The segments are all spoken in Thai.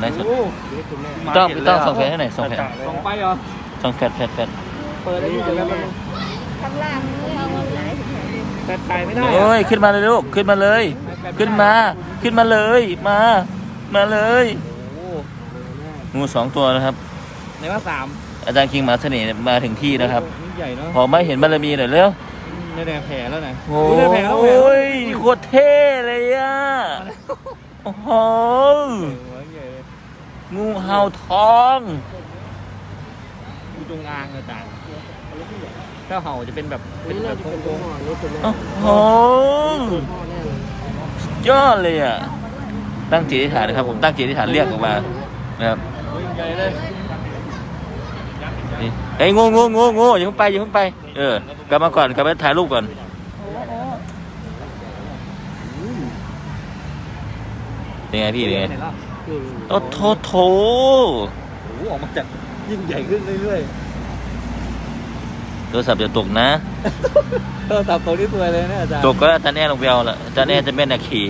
ไลฟ์สดโอ้ต้องต้องส่งแฟนให้หน่อยส่งแฟนส่งไปเหรอส่งแฟนแฟนแฟนเปิดได้ที่จะแล้วมันข้างล่างไม่เอามาไหนแต่ถ่ายไม่ได้โอ้ยขึ้นมาเลยลูกขึ้นมาเลย ขึ้นมาขึ้นมาเลยมา มาเลยโอ้งูสองตัวนะครับในว่าสามอาจารย์คิงหมาเสน่ห์มาถึงที่นะครับนี่ใหญ่เนาะพอไม่เห็นบารมีหน่อยเร็วในแดงแผลแล้วนะโอ้ในแผลแล้วแผลยโคตรเท่เลยอะโอ้โหใหญ่เลย งูเห่าทองดูจงอางอาจารย์ถ้าเห่าจะเป็นแบบเป็นแบบโค้งโอ้โหยอดเลยอะ ตั้งจิตอธิษฐานนะครับ ผมตั้งจิตอธิษฐานเรียกออกมานะครับๆใหญ่เลยนี่เฮ้ยงูงูงูงูอย่าเพิ่งไปอย่าเพิ่งไป เออกลับมาก่อนกลับมาถ่ายรูปก่อนเป็นไงพี่เป็นไงไหนล่ะ โอ้โถโถโอ้โหออกมาจากยิ่งใหญ่ขึ้นเรื่อยโทรศัพท์อย่าตกนะ ๆโทรศัพท์ตัวนี้สวยเลยนะอาจารย์ตกก็อาจารย์แน่ลงไปเอาละอาจารย์แน่จะเป็นนาคี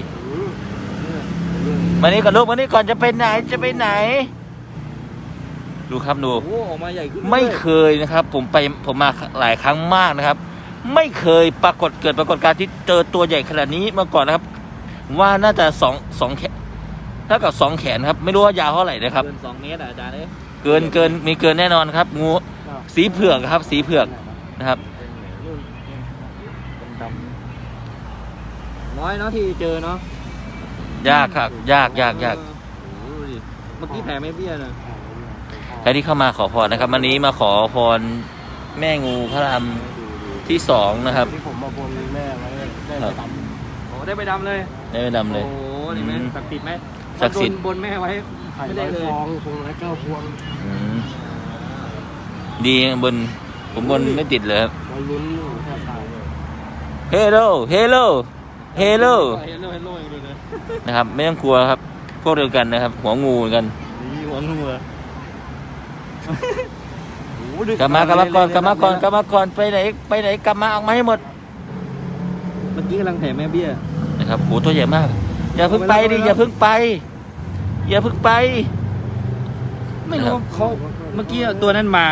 มานี่ก่อนลูกมานี่ก่อนจะไปไหนจะไปไหน ดูครับดู โอ้โหออกมาใหญ่ขึ้นรื่อยๆไม่เคยนะครับ ผมไปผมมาหลายครั้งมากนะครับ ไม่เคยปรากฏเกิดปรากฏการณ์ที่เจอตัวใหญ่ขนาดนี้มาก่อนนะครับผมว่าน่าจะสองสองแขน เท่ากับสองแขนครับไม่รู้ว่ายาวเท่าไหร่นะครับ เกินสองเมตรอะอาจารย์เอ้ยเกินเกินมีเกินแน่นอนครับ งูสีเผือกครับ สีเผือกนะครับ ดำน้อยเนาะที่เจอเนาะยากครับ ยากยากยากโอ้โหดิเมื่อกี้แผลไม่เบี้ยนะใครที่เข้ามาขอพรนะครับวันนี้มาขอพรแม่งูพระรามที่สองนะครับ ที่ผมมาบนแม่ไว้ได้ครัไปบดโอ้ได้ไปดำเลยได้ไม่ดำเลย โอ้โหนี่ไหมอืมศักดิ์สิทธิ์ไหม ศักดิ์สิทธิ์ บนบนแม่ไว้ำไข่ไม่ร้ได้อยเลยฟองพวงละเก้าพวงอืมดีบน ผมบนไม่ติดเลยครับเราลุ้นอยู่แทบตายเลยเฮลโลเฮลโลเฮลโลเฮลโลเฮลโลอย่างเดียวเลยนะครับ ไม่ต้องกลัวครับ พวกเดียวกันนะครับ หัวงูเหมือนกันนี่หัวงูเหรอโอ้โหดึกลับมากลับมาก่อนกลับมาก่อนกลับมาก่อนไปไหนไปไหนกลับมาออกมาให้หมดเมื่อกี้กำลังแผลแม่เบี้ยนะครับโหตัวใหญ่มาก อย่าเพิ่งไปดิอย่าเพิ่งไป อย่าเพิ่งไป ไม่รู้ว่าเขาเมื่อกี้ตัวนั้นมา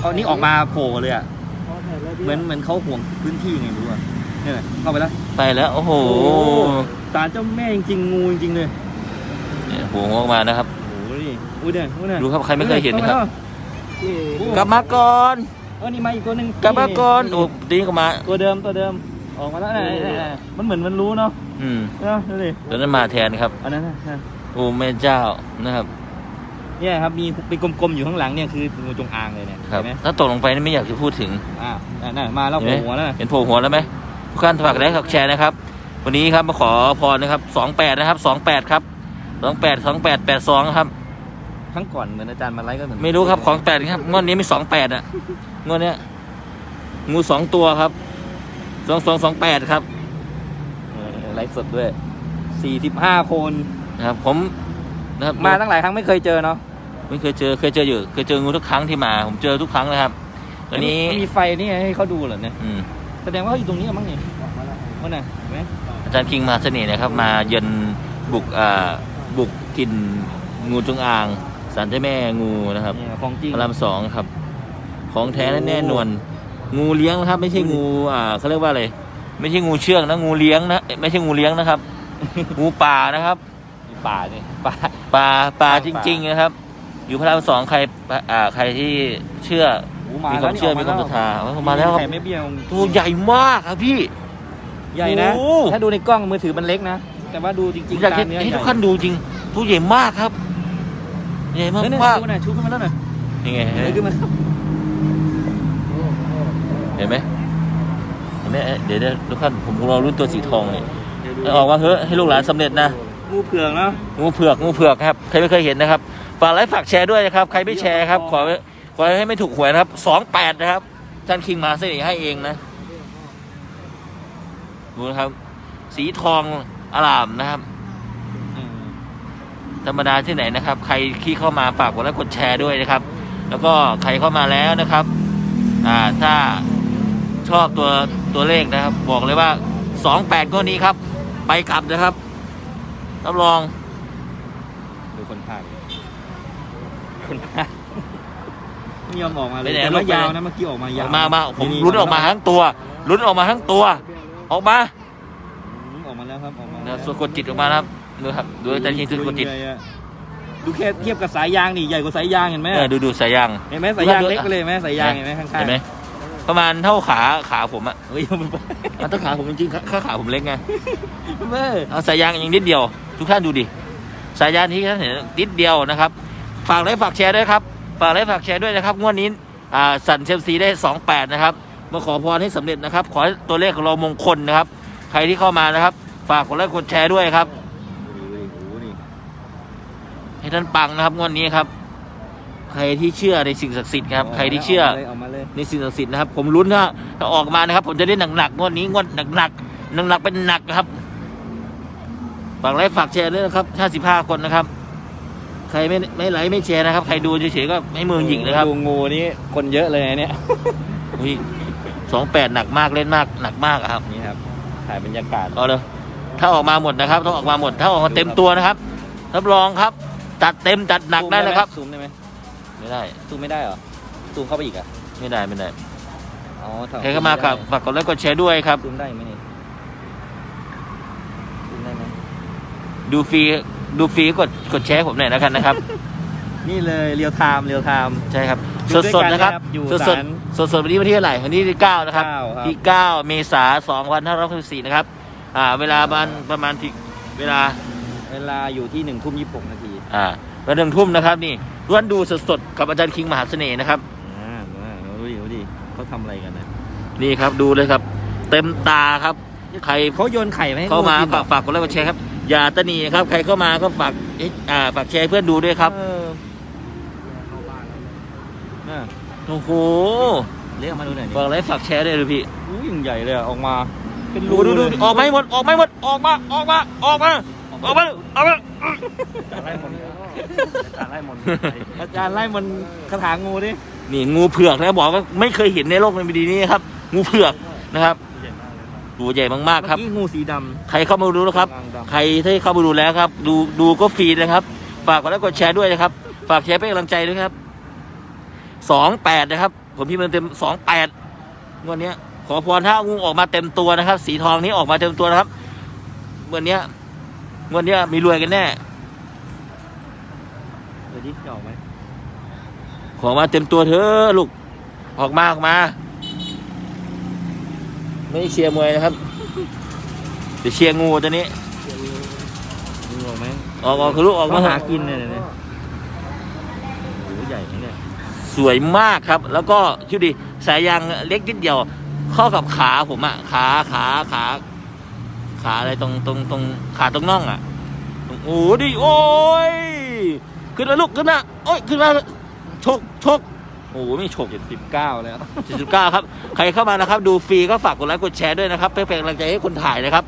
เอานี่ออกมาโผล่เลยอะพอแผ่แล้วเหมือนเหมือนเขาห่วงพื้นที่ไงไม่รู้อะเนี่ยเข้าไปแล้วไปแล้วโอ้โหตาเจ้าแม่จริงๆงูจริงๆเลยเนี่ยหัวงูออกมานะครับโอ้ยอุ้ยเนี่ยอุ้ยเนี่ยดูครับใครไม่เคยเห็นนะครับนี่กลับมาก่อนเออนี่มาอีกตัวหนึ่งกลับมาก่อนโอ้ดีก็มาตัวเดิมตัวเดิม ออกมาแล้วเนี่ยมันเหมือนมันรู้เนาะอืมเนาะดูดิตัวนั้นมาแทนครับ อันนั้นนะนะ โอ้แม่เจ้านะครับเนี่ยครับมีเป็นกลมๆอยู่ข้างหลังเนี่ยคืองูจงอางเลยเนี่ยครับ เห็นไหมถ้าตกลงไปนี่ไม่อยากจะพูดถึง อ่าน่ะมาแล้วเห็นโผไหมล่หัวแล้วนะ เห็นโผล่หัวแล้วไหมทุกท่านฝากไลค์ฝากแชร์นะครับ วันนี้ครับมาขอพรนะครับสองแปดนะครับสองแปดครับสองแปดสองแปดแปดสองครับ ครั้งก่อนเหมือนอาจารย์มาไลฟ์ก็เหมือนไม่รู้ครับของแปดครับงวดนี้มีสองแปดอะงวดเนี้ยงูสองตัวครับ สองสองสองแปดครับเออไลฟ์สดด้วยสี่สิบห้าคนนะครับ ผมนะครับมาตั้งหลายครั้งไม่เคยเจอเนาะไม่เคยเจอเคยเจออยู่ เคยเจองูทุกครั้งที่มา ผมเจอทุกครั้งนะครับตอนนี้ไม่มีไฟนี่ให้เขาดูเหรอเนี่ยอืมแสดงว่าเขาอยู่ตรงนี้มั้งเนี่ยว่าน่ะเห็นไหมอาจารย์คิงมาเสน่ห์นะครับ มาเยือนบุกอ่าบุกกินงูจงอางสารเจ้าแม่งูนะครับเนี่ยของจริงพระรามสองครับ ของแท้และแน่นวล งูเลี้ยงนะครับ ไม่ใช่งูอ่าเขาเรียกว่าอะไรไม่ใช่งูเชื่องนะงูเลี้ยงนะเอ้ยไม่ใช่งูเลี้ยงนะครับ งูป่านะครับมีป่าเนี่ยป่าป่าป่าป่าจริง ๆ นะครับ อยู่พระรามสองใครอ่าใครที่เชื่อโอ้มีความเชื่อมีความศรัทธาเอามาแล้วครับแผ่ไม่เบี้ยวตัวใหญ่มากครับพี่ใหญ่นะโอ้ถ้าดูในกล้องมือถือมันเล็กนะแต่ว่าดูจผริงมๆอยากตาให้เนื้อให้ใหญ่ทุกท่านดูจริงตัวใหญ่มากครับใหญ่มากเนี่ยมากชูขึ้นมาชูขึ้นมาแล้วหน่อยยังไงเฮ้ยขึ้นมา เห็นไหมเห็นไหมเอ๊ะเดี๋ยวเดี๋ยวทุกท่านผมรอรุ่นตัวสีทองเนี่ยเอาออกมาเถอะให้ลูกหลานสำเร็จนะงูเผือกเนาะงูเผือกงูเผือกครับใครไม่เคยเห็นนะครับฝากไลค์ฝากแชร์ด้วยนะครับ ใครไม่แชร์ครับ ขอขอให้ไม่ถูกหวยนะครับสองแปดนะครับท่านคิงมาเสน่ห์ให้เองนะดูนะครับ สีทองอลามนะครับธรรมดาที่ไหนนะครับ ใครที่เข้ามาฝากกดไลค์กดแชร์ด้วยนะครับ แล้วก็ใครเข้ามาแล้วนะครับ อ่าถ้า ชอบตัวตัวเลขนะครับ บอกเลยว่าสองแปดก็นี้ครับ ไปกลับนะครับรับรองดูคนภาคคนพาไม่ยอมออกมาเลยไปไหนแต่ลูว่ากไปไหนยาวนะเมื่อกี้ออกมายาวมามาผมนี่ลุ้นออกมาทั้งตัวลุ้นออกมาทั้งตัว ออกมาอืมออกมาแล้วครับออกมาเนี่ยสะกดจิตออกมานะครับดูครับดูอาจารย์เฮงสะกดจิตใหญ่อะดูแค่เทียบกับสายยางนี่ใหญ่กว่าสายยางเห็นไหมเออดูดูสายยางเห็นไหมสายยางเล็กไปเลยเห็นไหมสายยางเห็นไหมข้างๆเห็นไหม ประมาณเท่าขาขาผมอะเฮ้ยเอามันไปอะถ้าขาผมจริงๆขาขาขาผมเล็กไงเว้ยเอาสายยางอย่างนิดเดียว ทุกท่านดูดิสายยางที่ท่านเห็นนิดเดียวนะครับ ฝากไลค์ฝากแชร์ด้วยครับ ฝากไลค์ฝากแชร์ด้วยนะครับงวดนี้อ่าสันเชลซีได้28นะครับมาขอพรให้สำเร็จนะครับ ขอให้ตัวเลขของเรามงคลนะครับ ใครที่เข้ามานะครับ ฝากกดไลค์กดแชร์ด้วยครับดูดิโอ้โหนี่ให้ท่านปังนะครับงวดนี้ครับใค รที่เชื่อในสิ่งศักดิ์สิทธิ์ครับใครที่เชื่อามาลยออกมาเลยในสิ่งศักดิ์สิทธิ์นะครับ ผมลุ้นถ้าถ้าออกมานะครับ ผมจะได้หนักๆงวดนี้งวดหนักๆหนักๆเป็นหนักนะครับฝากไลค์ฝากแชร์ด้วยนะครับ 55 คนนะครับ ใครไม่ไม่ไลค์ไม่แชร์นะครับ ใครดูเฉยๆก็ให้มือหยิกนะครับดูงูนี่คนเยอะเลยนะเนี่ยอุ้ยสองแปดหนักมากเล่นมากหนักมากอะครับนี่ครับถ่ายบรรยากาศเอาเลยถ้าออกมาหมดนะครับ ต้องออกมาหมด ถ้าออกมาเต็มตัวนะครับรับรองครับจัดเต็มจัดหนักได้นะครับซูมได้ไหม ไม่ได้ซูมไม่ได้เหรอซูมเข้าไปอีกอะไม่ได้ไม่ได้อ๋อถ้ใครเข้ามากับฝากกดไลค์กดแชร์ด้วยครับ ซูมได้ไหมนี่ซูมได้ไหมดูฟรีดูฟรีกดกดแชร์ผมหน่อยนะครับนะครับ นี่เลยเรียวไทม์เรียวไทม์ ใช่ครับอสยู่ดด้วยสดกันนะครับนะครับอยู่สดสดศาลสดสดวันนี้วันที่เท่าไหร่วันที่ที่เก้านะครับเก้าครับ ที่เก้าเมษาสองพันห้าร้อยสี่นะครับอ่าเวลาประมาณประมาณที่เวลาเวลาอยู่ที่หนึ่งทุ่มยี่สิบหกนาที อ่าวันหนึ่งทุ่มนะครับนี่ ล้วนดูสดสดๆกับอาจารย์คิงมหาเสน่ห์นะครับอ่ามาดูดิดูดิเขาทำอะไรกันนะนี่ครับดูเลยครับ เต็มตาครับ ใครเขาโยนไข่ไหมาให้เข้ามางูนหรฝาอกฝากกดไลค์กดแชร์ครับอย่าตะหนีนะครับ ใครเข้ามาก็ฝากเอ๊ะอ่าฝากแชร์ให้เพื่อนดูด้วยครับเออน่ะโอ้โหเรียกมาดูหน่อยดิฝากไลค์ฝากแชร์ด้วยเลยพี่อู้ยยังใหญ่เลยอะออกมา เป็นดูรูดูดูเลยออกไหมาให้หมดออกไหมาให้หมดออกมาออกมาออกมา ออกมาออกมาไล่มนต์อาจารย์ไล่มนต์อาจารย์ไล่มนต์คาถางูดินี่งูเผือกนะบอกว่าไม่เคยเห็นในโลกในดีนี้ครับ งูเผือกนะครับตัวใหญ่มากๆครับเมื่อกี้งูสีดใครเข้ามาดูแล้วครับำงดำใครที่เข้ามาดูแล้วครับ ดูดูก็ฟรีนะครับ ฝากกดไลค์กดแชร์ด้วยนะครับ ฝากแชร์เป็นกำลังใจด้วยครับสองแปดนะครับ ผมพิมพ์เต็มสองแปดงวันนี้ยขอพรถ้างูออกมาเต็มตัวนะครับ สีทองนี้ออกมาเต็มตัวนะครับ วันเนี้ย งวันเนี้ยมีรวยกันแน่เดี๋ยวดิจะออกไหมขอมาเต็มตัวเถอะลูก ออกมาออกมา ไม่ได้เชียร์มวยนะครับเดี๋ยวเชียร์งูตัวนี้งูออกไหมออกออกคือลูกออกมามาเถหาอะกินเนี่ยเนี่ยโอ้โหใหญ่นะเนี่ยสวยมากครับ แล้วก็คิดดิสายยางเล็กนิดเดียว เข้ากับขาผมอะขาขาขา ขาอะไรตรงตรงตรงขาตรงน่องอะโอ้โหดิโอ้ยขึ้นมาลูกขึ้นมาโอ้ยขึ้นมาชกชกโอ้โหไม่ชกเจ็ดสิบเก้าแล้ว79ครับ ใครเข้ามานะครับ ดูฟรีก็ฝากกดไลค์กดแชร์ด้วยนะครับเพื่อเป็นกำลังใจให้คนถ่ายนะครับ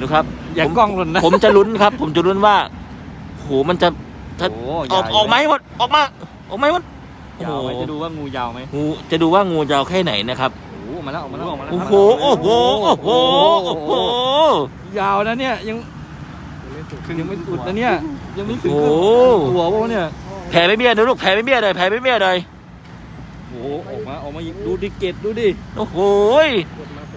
ดูครับอย่าผมกล้องหล่นนะผมจะลุ้นครับ ผมจะลุ้นว่าโหมันจะถ้าโอ้ออกใหญ่ออกไหมหมดออกมาออกไหมหมดโอ้ยาโหวไหมจะดูว่างูยาวไหมงูจะดูว่างูยาวแค่ไหนนะครับโอ้โหออกมาแล้วออกมาแล้วออกมาแล้วโอ้โหโอ้โหโอ้โหโอ้โหยาวนะเนี่ยยังยังไม่สุดนะเนี่ยยังไม่ถึงโอ้หัวพวกเนี่ยแผลไม่เบี้ยนะลูกแผลไม่เบี้ยเลยแผลไม่เบี้ยเลยโอ้โหออกมาออกมาอีกดูดิเกตดูดิโอ้โห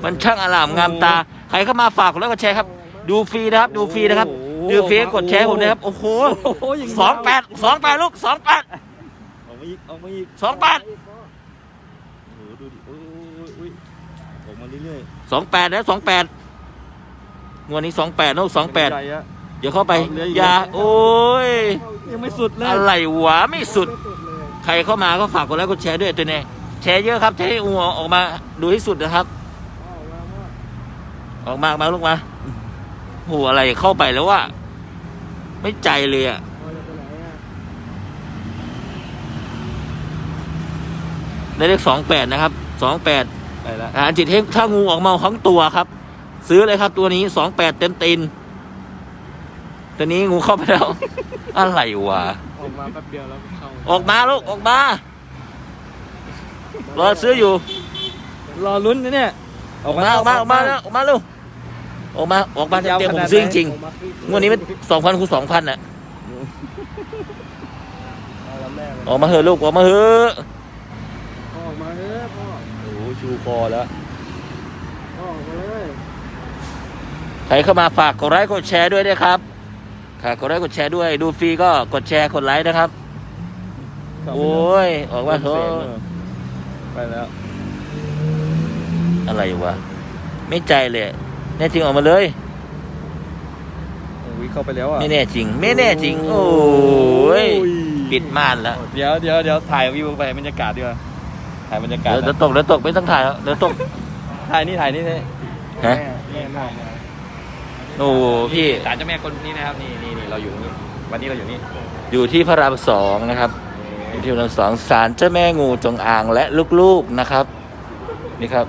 มันช่างอลามงามตาใครเข้ามาฝากกดไลค์กดแชร์ครับ ดูฟรีนะครับ ดูฟรีนะครับดูฟรีกดแชร์ให้ผมนะครับโอ้โหโอ้โหยังสองแปดสองแปดลูกสองแปดออกมาอีกออกมาอีกสองแปด โอ้โหดูดิโอ้ยโอ้ยออกมาเรื่อยสองแปดนะสองแปดงวดนี้สองแปดลูกๆสองแปดใหญ่อะเดี๋ยวเข้าไปเหลืออีกอย่าโอ้ยยังไม่สุดเลยอะไรวะไม่สุด ใครเข้ามาก็ฝากกดไลค์กดแชร์ด้วยตัวเนี้แชร์เยอะครับจะให้อัวออกมาดูที่สุดนะครับ ออกมาออกมาลูกมาโหอะไรเข้าไปแล้วว่าไม่ใจเลยอะได้เลขสองแปดนะครับสองแปด ไปแล้วอาหารจิตเฮงถ้างูออกมาทั้งตัวครับ ซื้อเลยครับ ตัวนี้สองแปดเต็มตีนตัวนี้งูเข้าไปแล้ว อะไรวะออกมาแป๊บเดียวแล้วเข้าออกมาลูกออกมารอซื้ออยู่ รอลุ้นนะเนี่ยออกมาออกมาออกมาแล้วออกมาลูกออกมาออกมาเต็มๆผมซื้อจริงออกมาครึ่ๆงวดนี้มันสองพันคูณสองพันอะโเอาแล้วแม่เลยออกมาเหอะลูกออกมาเหอะ พ่อออกมาเถอะพ่อ โอ้โห ชูคอแล้วพ่อออกมาเลยใครเข้ามาฝากกดไลค์กดแชร์ด้วยนะครับค่ะกดไลค์กดแชร์ด้วย ดูฟรีก็กดแชร์กดไลค์นะครับ โอ้ย ออกมาเถอะไปแล้ว อะไรวะ ไม่ใจเลยแน่จริงออกมาเลยโอ้ยเข้าไปแล้วอะไม่แน่จริง ไม่แน่จริง โอ้ย ปิดม่านแล้ว เดี๋ยวเดี๋ยวเดี๋ยวถ่ายวิวไปบรรยากาศดีกว่า ถ่ายบรรยากาศเดี๋ยวเดี๋ยวตกเดี๋ยวตกไม่ต้องถ่ายแล้วเดี๋ยวตกถ่ายนี่ถ่ายนี่นี่ฮะแม่แม่โอ้โหพี่ ศาลเจ้าแม่คนนี้นะครับนี่นี่นี่เราอยู่นี่วันนี้เราอยู่นี่อยู่ที่พระรามสองนะครับอยู่ที่พระรามสองศาลเจ้าแม่งูจงอางและลูกๆนะครับ นี่ครับ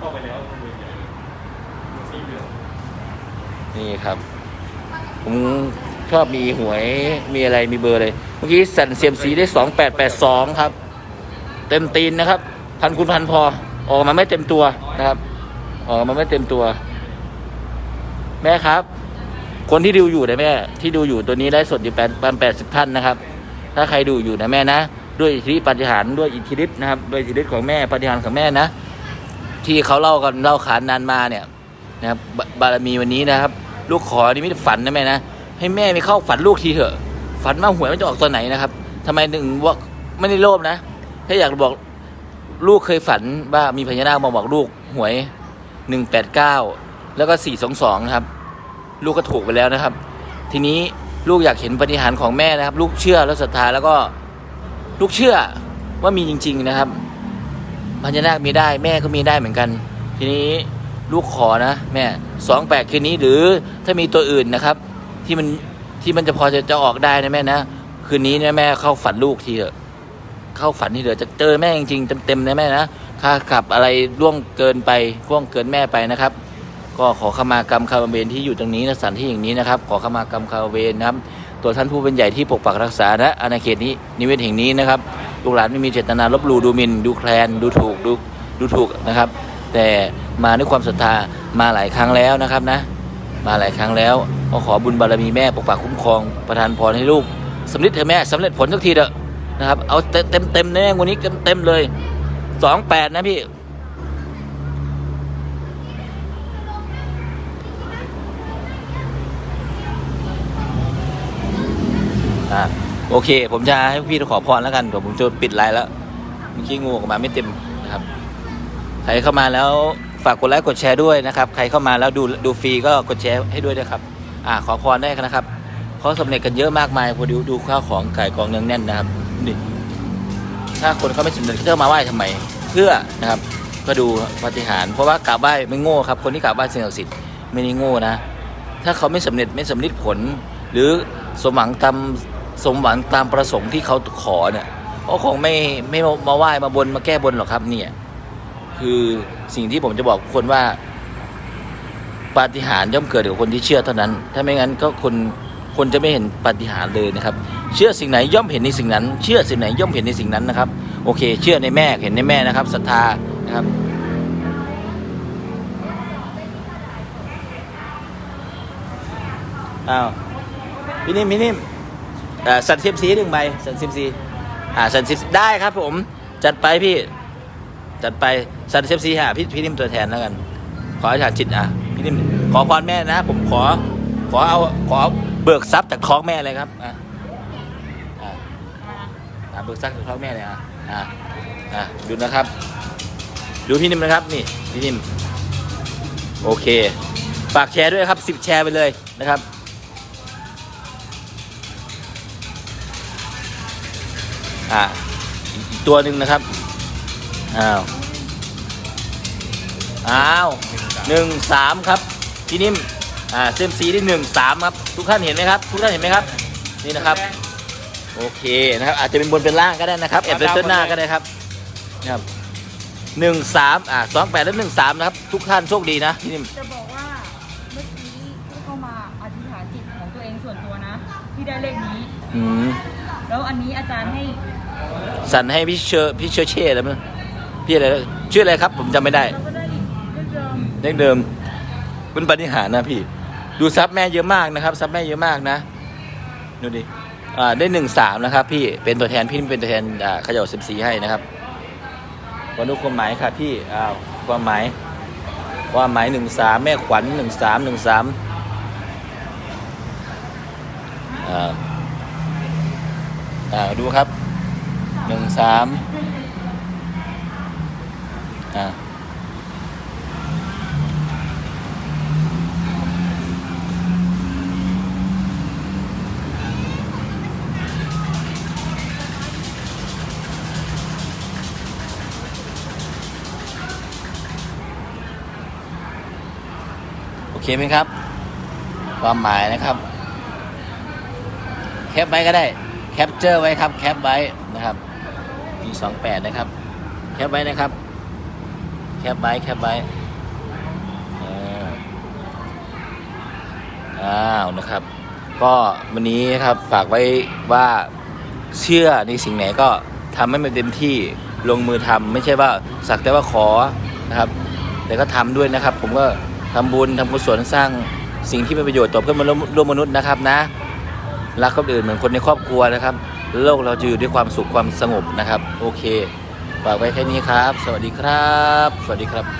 นี่ครับ ผมชอบมีหวยมีอะไรมีเบอร์เลย เมื่อกี้สั่นเซียมซีได้สองแปดแปดสองครับ เต็มตีนนะครับ พันคุณพันพอ ออกมาไม่เต็มตัวนะครับ ออกมาไม่เต็มตัว แม่ครับ คนที่ดูอยู่นะแม่ ที่ดูอยู่ตัวนี้ได้สดอยู่แปดพันแปดสิบท่านนะครับ ถ้าใครดูอยู่นะแม่นะ ด้วยอิทธิปฏิหารด้วยอิทธิฤทธิ์นะครับด้วยอิทธิฤทธิ์ของแม่ปฏิหารของแม่นะ ที่เขาเล่ากันเล่าขานนานมาเนี่ยนะครับบารมีวันนี้นะครับ ลูกขอนี่ไม่ฝันนะแม่นะให้แม่ไม่เข้าฝันลูกทีเถอะ ฝันว่าหวยมันจะออกตอนไหนนะครับทำไมถึงว่าไม่ได้โลภนะ ถ้าอยากบอก ลูกเคยฝันว่ามีพญานาคมาบอกลูกหวยหนึ่งแปดเก้าแล้วก็สี่สองสองครับ ลูกก็ถูกไปแล้วนะครับ ทีนี้ลูกอยากเห็นปฏิหารของแม่นะครับ ลูกเชื่อแล้วศรัทธาแล้วก็ลูกเชื่อว่ามีจริง ๆนะครับพญานาคมีได้แม่ก็มีได้เหมือนกัน ทีนี้ลูกขอนะ แม่สองแปดคืนนี้หรือถ้ามีตัวอื่นนะครับ ที่มันที่มันจะพอจะจะออกได้นะแม่นะ คืนนี้นะแม่เข้าฝันลูกทีเถอะ เข้าฝันที่เถอจะเจอแม่จริงๆเต็มๆนะแม่นะถ้าขับอะไรล่วงเกินไปล่วงเกินแม่ไปนะครับ ก็ขอขมากรรมคาเวรที่อยู่ตรงนี้นะสถานที่อย่างนี้นะครับ ขอขมากรรมคาเวรนะครับ ตัวท่านผู้เป็นใหญ่ที่ปกปักรักษาณอาณาเขตนี้นิเวศแห่งนี้นะครับลูกหลานไม่มีเจตนาลบหลู่ดูหมิ่นดูแคลนดูถูกดูดูถูกนะครับ แต่มาด้วยความศรัทธามาหลายครั้งแล้วนะครับนะ มาหลายครั้งแล้วก็ขอบุญบารมีแม่ปกปักคุ้มครองประทานพรให้ลูกสำเร็จเถอะแม่สำเร็จผลสักทีเถอะ นะครับ เอาเต็มเต็มเต็มแน่วันนี้เต็มเต็มเลยสองแปดนะพี่โอเค ผมจะให้พี่ขอพรแล้วกันเดี๋ยวผมจะปิดไลน์แล้วเมื่อกี้งูออกมาไม่เต็มนะครับ ใครเข้ามาแล้วฝากกดไลค์กดแชร์ด้วยนะครับ ใครเข้ามาแล้วดูดูฟรีก็กดแชร์ให้ด้วยนะครับ อ่าขอพรได้นะครับเขาสำเร็จกันเยอะมากมายพอดูดูข้าวของไก่กองเนืองแน่นนะครับ นี่ถ้าคนเขาไม่สำเร็จเขามาไหว้ทำไม เพื่อนะครับก็ดูปฏิหาร เพราะว่ากราบไหว้ไม่โง่ครับ คนที่กราบไหว้สิ่งศักดิ์สิทธิ์ไม่ได้โง่นะ ถ้าเขาไม่สำเร็จไม่สำเร็จผล หรือสมหวังตามสมหวังตามประสงค์ที่เขาขอเนี่ยก็คงไม่ไม่มาไหว้มาบนมาแก้บนหรอกครับ เนี่ย คือสิ่งที่ผมจะบอกคนว่าปาฏิหาริย์ย่อมเกิดกับคนที่เชื่อเท่านั้น ถ้าไม่งั้นก็คนคนจะไม่เห็นปาฏิหาริย์เลยนะครับ เชื่อสิ่งไหนย่อมเห็นในสิ่งนั้น เชื่อสิ่งไหนย่อมเห็นในสิ่งนั้นนะครับ โอเค เชื่อในแม่เห็นในแม่นะครับศรัทธานะครับอ้าวพี่นิ่มพี่นิ่มอ่อสันเซียมซีหนึ่งใบสันเซียมซีอ่าสันเซียมได้ครับผม จัดไปพี่ จัดไปสันเซียมซีหาพี่พี่นิ่มตัวแทนแล้วกัน ขออธิษฐานจิตอะพี่นิ่มขอพรแม่นะ ผมขอ ขอเอาขอเบิกทรัพย์จากท้องแม่เลยครับอะ อะเบิกทรัพย์จากท้อแม่เลยอะอะอะดูนะครับ ดูพี่นิ่มนะครับนี่พี่นิ่มโอเคฝากแชร์ด้วยครับสิบแชร์ไปเลยนะครับอ่าอีกตัวหนึ่งนะครับอ้าวอ้าวหนึ่งสามครับพี่นิ่มอ่าเซมซีได้หนึ่งสามครับ ทุกท่านเห็นไหมครับ ทุกท่านเห็นไหมครับ นี่นะครับ โอเคนะครับ อาจจะเป็นบนเป็นล่างก็ได้นะครับแอบเป็นต้นหน้าก็ได้ครับนะครับหนึ่งสามอ่าสองแปดและหนึ่งสามนะครับ ทุกท่านโชคดีนะพี่นิ่มจะบอกว่าเมื่อกี้ที่เข้ามาอธิษฐานจิตของตัวเองส่วนตัวนะ ที่ได้เลขนี้ อืมแล้วอันนี้อาจารย์ให้สั่นให้พี่เชอร์พี่เชอร์เช่แล้วมั้งพี่อะไรนะชื่ออะไรครับ ผมจำไม่ได้เราก็ได้อีกเลขเดิมเลขเดิมเป็นปฏิหารย์นะพี่ ดูซับแม่เยอะมากนะครับซับแม่เยอะมากนะดูดิอ่า ได้หนึ่งสามนะครับ พี่เป็นตัวแทนพี่เป็นตัวแทนขย่าสิบสี่ให้นะครับวันนี้ความหมายค่ะพี่อ้าวความหมายความหมายหนึ่งสามแม่ขวัญหนึ่งสามหนึ่งสามอ่าอ่าดูครับหนึ่งสามอ่า คไหมครับ ความหมายนะครับ แคปไว้ก็ได้ แคปเจอร์ไว้ครับ แคปไว้นะครับปีสองแปดนะครับ แคปไว้นะครับ แคปไว้แคปไว้อออ้าวนะครับ ก็วันนี้นะครับฝากไว้ว่าเชื่อในสิ่งไหนก็ทำให้มันเต็มที่ลงมือทำไม่ใช่ว่าสักแต่ว่าขอนะครับ แต่ก็ทำด้วยนะครับ ผมก็ ทำบุญทำกุศลสร้างสิ่งที่เป็นประโยชน์ต่อเพื่อนมนุษย์ร่วมมนุษย์นะครับนะรักคนอื่นเหมือนคนในครอบครัวนะครับ โลกเราจะอยู่ด้วยความสุขความสงบนะครับ โอเคฝากไว้แค่นี้ครับ สวัสดีครับ สวัสดีครับ